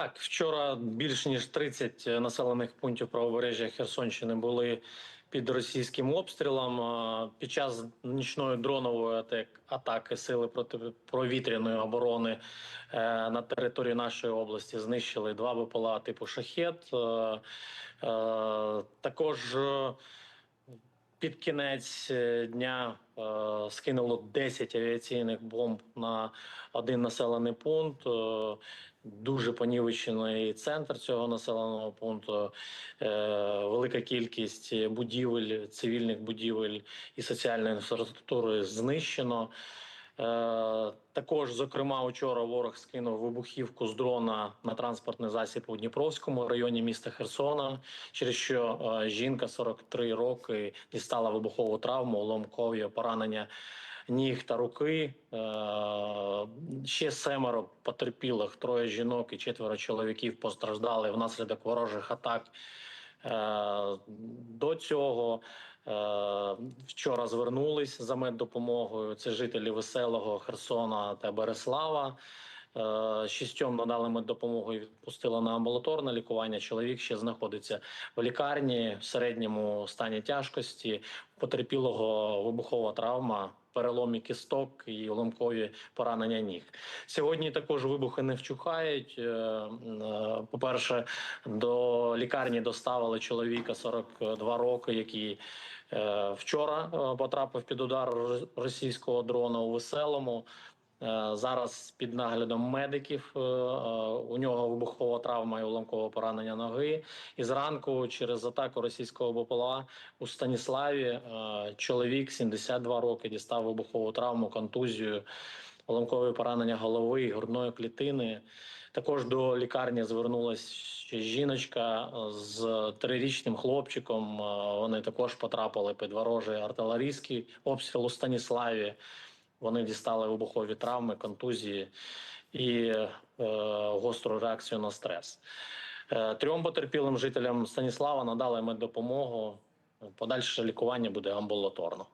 Так, вчора більш ніж 30 населених пунктів правобережжя Херсонщини були під російським обстрілом. Під час нічної дронової атак- атаки сили протиповітряної оборони е, на території нашої області знищили два БПЛА типу шахет. Е, е, Також під кінець е, дня е, скинуло 10 авіаційних бомб на один населений пункт. Е, Дуже понівечений центр цього населеного пункту, е, велика кількість будівель, цивільних будівель і соціальної інфраструктури знищено. Е, Також, зокрема, вчора ворог скинув вибухівку з дрона на транспортний засіб у Дніпровському районі міста Херсона, через що е, жінка 43 роки дістала вибухову травму, уламкові поранення ніг та руки. Е, Ще семеро потерпілих, троє жінок і четверо чоловіків постраждали внаслідок ворожих атак. До цього вчора звернулись за меддопомогою. Це жителі Веселого, Херсона та Береслава. Е, Шістьом надали меддопомогу і відпустили на амбулаторне лікування. Чоловік ще знаходиться в лікарні в середньому стані тяжкості. Потерпілого вибухова травма, переломі кісток і уламкові поранення ніг. Сьогодні також вибухи не вчухають. Е, е, По-перше, до лікарні доставили чоловіка 42 роки, який вчора потрапив під удар російського дрона у веселому. Е, Зараз під наглядом медиків е, е, у нього вибухова травма і уламкове поранення ноги. І зранку через атаку російського БПЛА у Станіславі чоловік 72 роки дістав вибухову травму, контузію, уламкове поранення голови грудної клітини. Також до лікарні звернулася жіночка з трирічним хлопчиком. Вони також потрапили під ворожий артилерійський обстріл у Станіславі. Вони дістали вибухові травми, контузії і е, гостру реакцію на стрес. Е, Трьом потерпілим жителям Станіслава надали ми допомогу. Подальше лікування буде амбулаторно.